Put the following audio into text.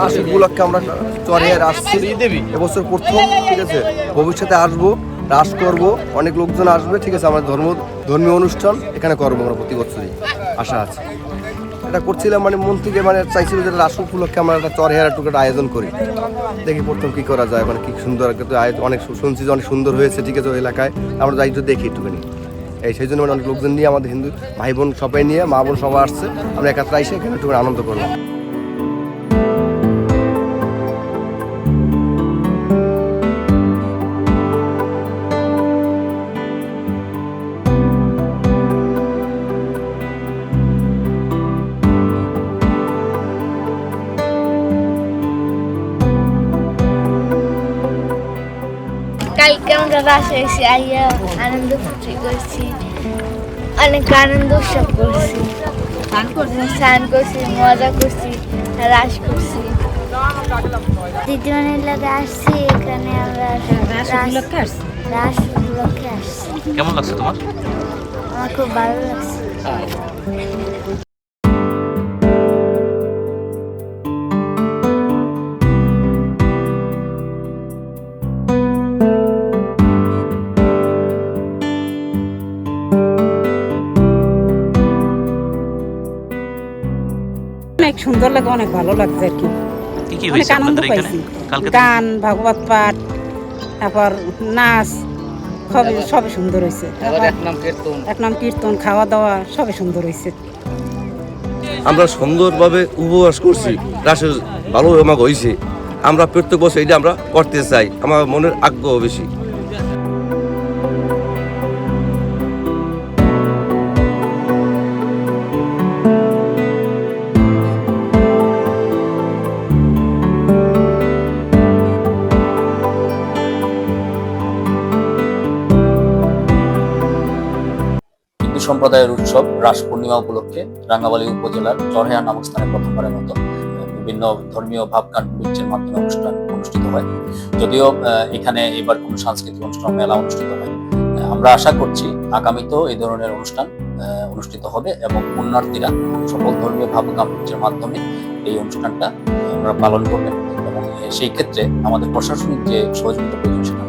রাস উপলক্ষে আমরা চরে আসছি এবছর প্রথম, ঠিক আছে? ভবিষ্যতে আসব রাস করব, অনেক লোকজন আসবে, ঠিক আছে? আমরা ধর্ম, ধর্মীয় অনুষ্ঠান এখানে করব আমরা প্রতি বছরই, আশা আছে। এটা করছিলাম মানে মন থেকে মানে চাইছিল যে রাস উপলক্ষে আমরা একটা চর হেরা টুকু আয়োজন করি। দেখি প্রথম কি করা যায় মানে কি সুন্দর আয়োজন, অনেক শুনছি যে অনেক সুন্দর হয়েছে, ঠিক আছে, ওই এলাকায়। আমরা যাই তো দেখি একটুখানি। এই সেই জন্য মানে অনেক লোকজন নিয়ে আমাদের হিন্দু ভাই বোন সবাই নিয়ে, মা বোন সবাই আসছে, আমরা একাত্রে এসে এখানে একটু আনন্দ করলাম কালকে আমরা বাসায় এসে আইয়া আনন্দ ফুর্তি করছি। অনেক আনন্দ উৎসব করছি। স্নান করছি মজা করছি রাস করছি। দিদিমণির লাগে আসছি এখানে আমরা রাস রাস আসছি? কেমন লাগছে তোমার? আমার খুব ভালো লাগছে। অনেক সুন্দর লাগে অনেক ভালো লাগছে আর কি। কি হয়েছে আনন্দ আপনাদের এখানে? পাইছি। কালকে গান ভাগবত পাঠ তারপর নাচ সবই সবই সুন্দর হয়েছে। এক নাম কীর্তন। খাওয়া দাওয়া সবই সুন্দর হয়েছে। আমরা সুন্দরভাবে উপবাস করছি। রাসের ভালো আমাকে হয়েছে আমরা প্রত্যেক বছর এটা আমরা করতে চাই। আমার মনের আগ্রহ বেশি। সম্প্রদায়ের উৎসব রাস পূর্ণিমা উপলক্ষে রাঙ্গাবালী উপজেলার চরহেয়া নামক স্থানে প্রথমবারের মতো বিভিন্ন ধর্মীয় ভাবগান নৃত্যের মাধ্যমে অনুষ্ঠান অনুষ্ঠিত হয়। যদিও এখানে এবার কোনো সাংস্কৃতিক অনুষ্ঠান, মেলা অনুষ্ঠিত হয়। আমরা আশা করছি আগামীতেও এই ধরনের অনুষ্ঠান অনুষ্ঠিত হবে এবং পুণ্যার্থীরা সকল ধর্মীয় ভাবগান নৃত্যের মাধ্যমে এই অনুষ্ঠানটা আমরা পালন করবেন। এবং সেই ক্ষেত্রে আমাদের প্রশাসনিক যে সহযোগিতা প্রয়োজন সেটা